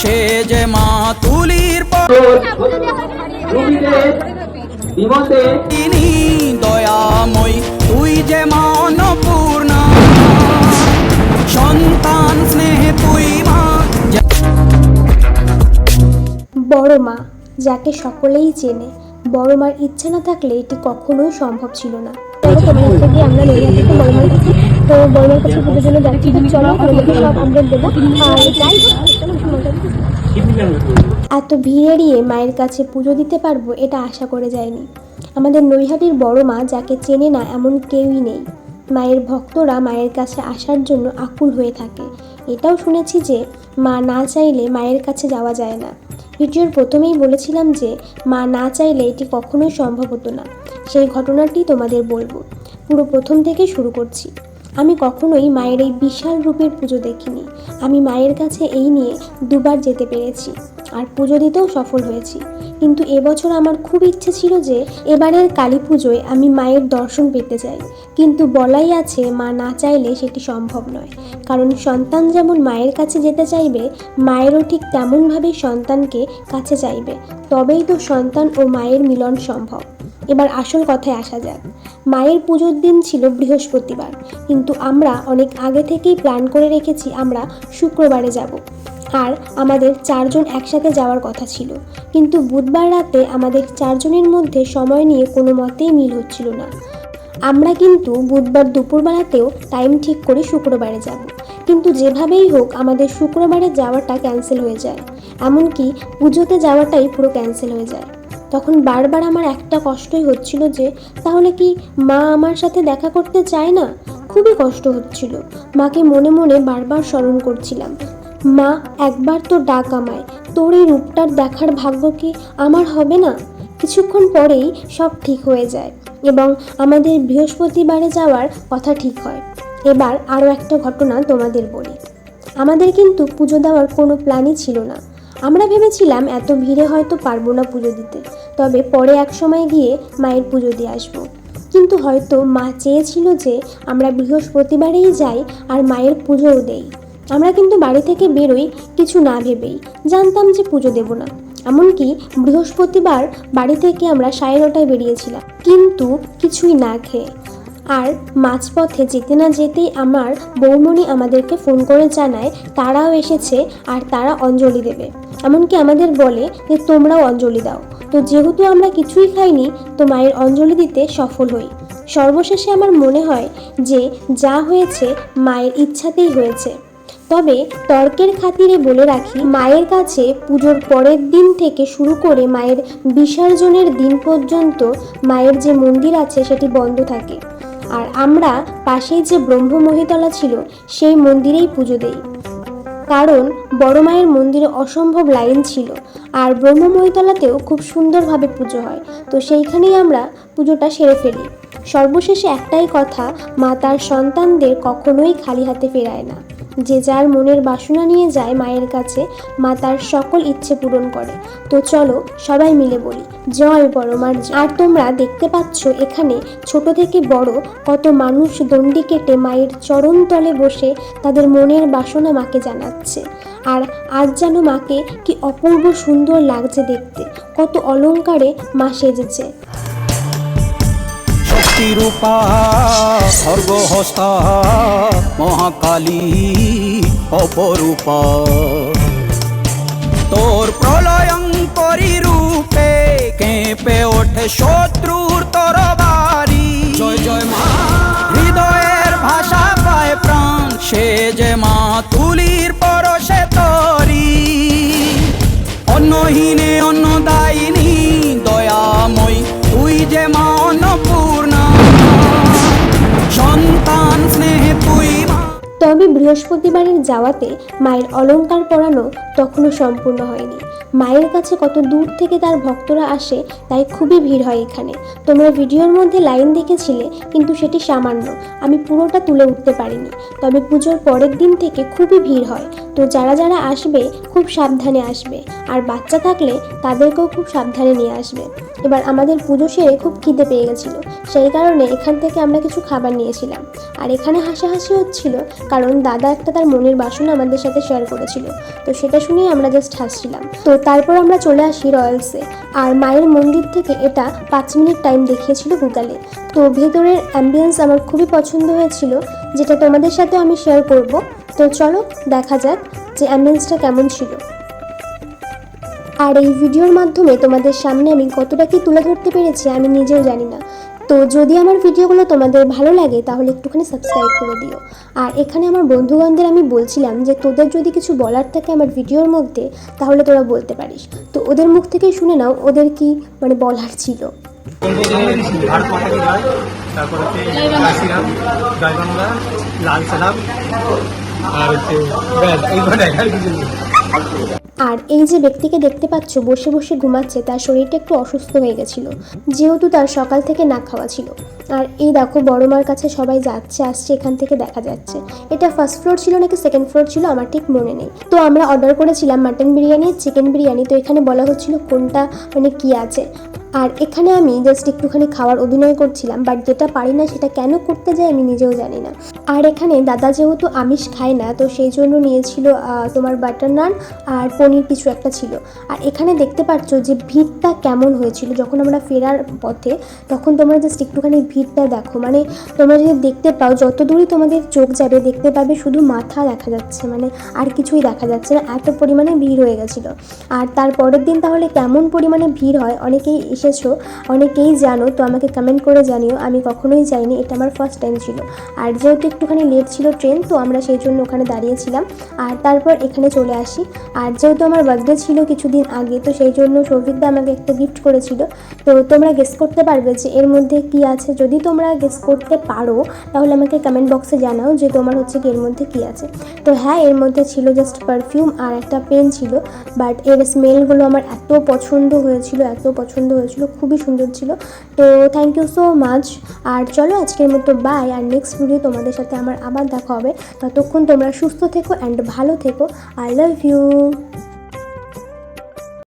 সে যে মা তুলির পত্নী দয়াময় তুই যে মা অন্নপূর্ণা সন্তান স্নেহে তুই মা বড় মা যাকে সকলেই চেনে বড় মার ইচ্ছে না থাকলে এটি কখনোই সম্ভব ছিল না। থেকে আমরা নৈয়া থেকে বড়মার কাছে। তো বড়মার কাছে পুজোর জন্য যাচ্ছি তো চলো তোমাদেরকে সব আপডেট দেবো। আর যাই হোক। এত ভিড় এড়িয়ে মায়ের কাছে পুজো দিতে পারব এটা আশা করে যায়নি। আমাদের নৈহাটির বড় মা যাকে চেনে না এমন কেউই নেই। মায়ের ভক্তরা মায়ের কাছে আসার জন্য আকুল হয়ে থাকে। এটাও শুনেছি যে, মা না চাইলে মায়ের কাছে যাওয়া যায় না। ভিডিওর প্রথমেই বলেছিলাম যে, মা না চাইলে এটি কখনোই সম্ভব হতো না। সেই ঘটনাটি তোমাদের বলব। পুরো প্রথম থেকে শুরু করছি। আমি কখনোই মায়ের এই বিশাল রূপের পুজো দেখিনি। আমি মায়ের কাছে এই নিয়ে দুবার যেতে পেরেছি আর পুজো দিতেও সফল হয়েছি। কিন্তু এবছর আমার খুব ইচ্ছে ছিল যে এবারের কালী পুজোয় আমি মায়ের দর্শন পেতে চাই কিন্তু বলাই আছে মা না চাইলে সেটি সম্ভব নয়। কারণ সন্তান যেমন মায়ের কাছে যেতে চাইবে, মায়েরও ঠিক তেমনভাবেই সন্তানকে কাছে চাইবে। তবেই তো সন্তান ও মায়ের মিলন সম্ভব। এবার আসল কথায় আসা যাক। মায়ের পুজোর দিন ছিল বৃহস্পতিবার, কিন্তু আমরা অনেক আগে থেকেই প্ল্যান করে রেখেছি আমরা শুক্রবারে যাব। আর আমাদের চারজন একসাথে যাওয়ার কথা ছিল। কিন্তু বুধবার রাতে আমাদের চারজনের মধ্যে সময় নিয়ে কোনো মতেই মিল হচ্ছিল না। আমরা কিন্তু বুধবার দুপুরবেলাতেও টাইম ঠিক করে শুক্রবারে যাব। কিন্তু যেভাবেই হোক আমাদের শুক্রবারে যাওয়াটা ক্যান্সেল হয়ে যায়। এমনকি পুজোতে যাওয়াটাই পুরো ক্যান্সেল হয়ে যায়। তখন বারবার আমার একটা কষ্টই হচ্ছিল যে, তাহলে কি মা আমার সাথে দেখা করতে চায় না? খুবই কষ্ট হচ্ছিল। মাকে মনে মনে বারবার স্মরণ করছিলাম। মা, একবার তো ডাক আমায়। তোর এই রূপটার দেখার ভাগ্য কি আমার হবে না? কিছুক্ষণ পরেই সব ঠিক হয়ে যায় এবং আমাদের বৃহস্পতিবারে যাওয়ার কথা ঠিক হয়। এবার আরও একটা ঘটনা তোমাদের বলি। আমাদের কিন্তু পুজো দেওয়ার কোনো প্ল্যানই ছিল না। আমরা ভেবেছিলাম এত ভিড়ে হয়তো পারব না পুজো দিতে। তবে পরে এক সময় গিয়ে মায়ের পুজো দিয়ে আসব। কিন্তু হয়তো মা চেয়েছিল যে আমরা বৃহস্পতিবারেই যাই আর মায়ের পুজোও দেই। আমরা কিন্তু বাড়ি থেকে বেরোই কিছু না ভেবেই। জানতাম যে পুজো দেব না। এমনকি বৃহস্পতিবার বাড়ি থেকে আমরা সাড়ে নটায় বেরিয়েছিলাম। কিন্তু কিছুই না খেয়ে আর মাঝপথে যেতে না যেতেই আমার বৌমণি আমাদেরকে ফোন করে জানায়, তারাও এসেছে আর তারা অঞ্জলি দেবে। এমনকি আমাদের বলে যে, তোমরাও অঞ্জলি দাও। তো যেহেতু আমরা কিছুই খাইনি, তো মায়ের অঞ্জলি দিতে সফল হই। সর্বশেষে আমার মনে হয় যে, যা হয়েছে মায়ের ইচ্ছাতেই হয়েছে। তবে তর্কের খাতিরে বলে রাখি, মায়ের কাছে পুজোর পরের দিন থেকে শুরু করে মায়ের বিসর্জনের দিন পর্যন্ত মায়ের যে মন্দির আছে, সেটি বন্ধ থাকে। আর আমরা পাশেই যে ব্রহ্ম মহিতলা ছিল, সেই মন্দিরেই পুজো দেই। কারণ বড় মায়ের মন্দিরে অসম্ভব লাইন ছিল, আর ব্রহ্মমহিতলাতেও খুব সুন্দরভাবে পুজো হয়। তো সেইখানেই আমরা পুজোটা সেরে ফেলি। সর্বশেষে একটাই কথা, মা তার সন্তানদের কখনোই খালি হাতে ফেরায় না। যে যার মনের বাসনা নিয়ে যায় মায়ের কাছে, মা তার সকল ইচ্ছে পূরণ করে। তো চলো সবাই মিলে বলি, জয় বড় মার। আর তোমরা দেখতে পাচ্ছ এখানে ছোট থেকে বড় কত মানুষ দণ্ডি কেটে মায়ের চরণ তলে বসে তাদের মনের বাসনা মাকে জানাচ্ছে। আর আজ যেন মাকে কি অপূর্ব সুন্দর লাগছে দেখতে, কত অলংকারে মা সেজেছে। শক্তিরূপা খর্গহস্তা মহাকালী অপরূপা। তোর প্রলয়ঙ্করী রূপে কেঁপে ওঠে শত্রুর তরবারি। জয় জয় মা। হৃদয়ের ভাষা পায় প্রাণ সে যে মা তুলির পরশে তরি। অন্নহীনে অন্নদায়িনী তবে বৃহস্পতিবারের যাওয়াতে মায়ের অলংকার পরানো তখনও সম্পূর্ণ হয়নি। মায়ের কাছে কত দূর থেকে তার ভক্তরা আসে, তাই খুবই ভিড় হয় এখানে। তোমরা ভিডিওর মধ্যে লাইন দেখেছিলে, কিন্তু সেটি সামান্য। আমি পুরোটা তুলে উঠতে পারিনি। তবে পুজোর পরের দিন থেকে খুবই ভিড় হয়। তো যারা যারা আসবে, খুব সাবধানে আসবে। আর বাচ্চা থাকলে তাদেরকেও খুব সাবধানে নিয়ে আসবে। এবার আমাদের পুজো সেরে খুব খিদে পেয়ে গেছিল। সেই কারণে এখান থেকে আমরা কিছু খাবার নিয়েছিলাম। আর এখানে হাসাহাসি হচ্ছিল, কারণ দাদা একটা তার মনের বাসনা আমাদের সাথে শেয়ার করেছিল। তো সেটা শুনেই আমরা জাস্ট হাসছিলাম। তো তারপর আমরা চলে আসি রয়্যালসে আর মায়ের মন্দির থেকে এটা পাঁচ মিনিট টাইম দেখিয়েছিল গুগলে। তো ভেতরের অ্যাম্বিয়েন্স আমার খুবই পছন্দ হয়েছিল, যেটা তোমাদের সাথেও আমি শেয়ার করব। তো চলো দেখা যাক যে অ্যাম্বিয়েন্সটা কেমন ছিল। আর এই ভিডিওর মাধ্যমে তোমাদের সামনে আমি কতটা কি তুলে ধরতে পেরেছি আমি নিজেও জানি না। তো যদি আমার ভিডিওগুলো তোমাদের ভালো লাগে, তাহলে একটুখানি সাবস্ক্রাইব করে দিও। আর এখানে আমার বন্ধুগণদের আমি বলছিলাম যে, তোদের যদি কিছু বলার থাকে আমার ভিডিওর মধ্যে, তাহলে তোরা বলতে পারিস। তো ওদের মুখ থেকেই শুনে নাও, ওদের কি মানে বলার ছিল। আর আর এই যে ব্যক্তিকে দেখতে পাচ্ছ, বসে বসে ঘুমাচ্ছে, তার শরীরটা একটু অসুস্থ হয়ে গেছিল। যেহেতু তার সকাল থেকে না খাওয়া ছিল। আর এই দেখো, বড় মার কাছে সবাই যাচ্ছে, আসছে, এখান থেকে দেখা যাচ্ছে। এটা ফার্স্ট ফ্লোর ছিল নাকি সেকেন্ড ফ্লোর ছিল, আমার ঠিক মনে নেই। তো আমরা অর্ডার করেছিলাম মাটন বিরিয়ানি চিকেন বিরিয়ানি। তো এখানে বলা হচ্ছিল কোনটা মানে কি আছে। আর এখানে আমি জাস্ট একটুখানি খাওয়ার অভিনয় করছিলাম বাট যেটা পারি না সেটা কেন করতে যাই আমি নিজেও জানি না। আর এখানে দাদা যেহেতু আমিষ খায় না, তো সেই জন্য নিয়েছিল তোমার বাটার নান আর পনির কিছু একটা ছিল। আর এখানে দেখতে পাচ্ছ যে ভিড়টা কেমন হয়েছিল। যখন আমরা ফেরার পথে, তখন তোমরা জাস্ট একটুখানি ভিড়টা দেখো। মানে তোমরা যদি দেখতে পাও, যত দূরই তোমাদের চোখ যাবে, দেখতে পাবে শুধু মাথা দেখা যাচ্ছে। মানে আর কিছুই দেখা যাচ্ছে না। এত পরিমাণে ভিড় হয়ে গেছিল। আর তার পরের দিন তাহলে কেমন পরিমাণে ভিড় হয়, অনেকেই এসেছ, অনেকেই জানো, তো আমাকে কমেন্ট করে জানিও, আমি কখনোই যাইনি, এটা আমার ফার্স্ট টাইম ছিল। আর যেহেতু একটুখানি লেট ছিল ট্রেন তো আমরা সেই জন্য ওখানে দাঁড়িয়েছিলাম। আর তারপর এখানে চলে আসি। আর যেহেতু আমার বার্থডে ছিল কিছুদিন আগে, তো সেই জন্য সৌভিকদা আমাকে একটা গিফট করেছিল। তো তোমরা গেস করতে পারবে যে এর মধ্যে কি আছে। যদি তোমরা গেস করতে পারো, তাহলে আমাকে কমেন্ট বক্সে জানাও যে তোমার হচ্ছে কি এর মধ্যে কি আছে। তো হ্যাঁ এর মধ্যে ছিল জাস্ট পারফিউম আর একটা পেন ছিল বাট এর স্মেলগুলো আমার এত পছন্দ হয়েছিল, এত পছন্দ হয়েছিল খুবই সুন্দর ছিল। তো থ্যাংক ইউ সো মাচ আর চলো আজকের মতো বাই আর নেক্সট ভিডিও তোমাদের সাথে আমার আবার দেখা হবে। ততক্ষণ তোমরা সুস্থ থেকো অ্যান্ড ভালো থেকো। I love you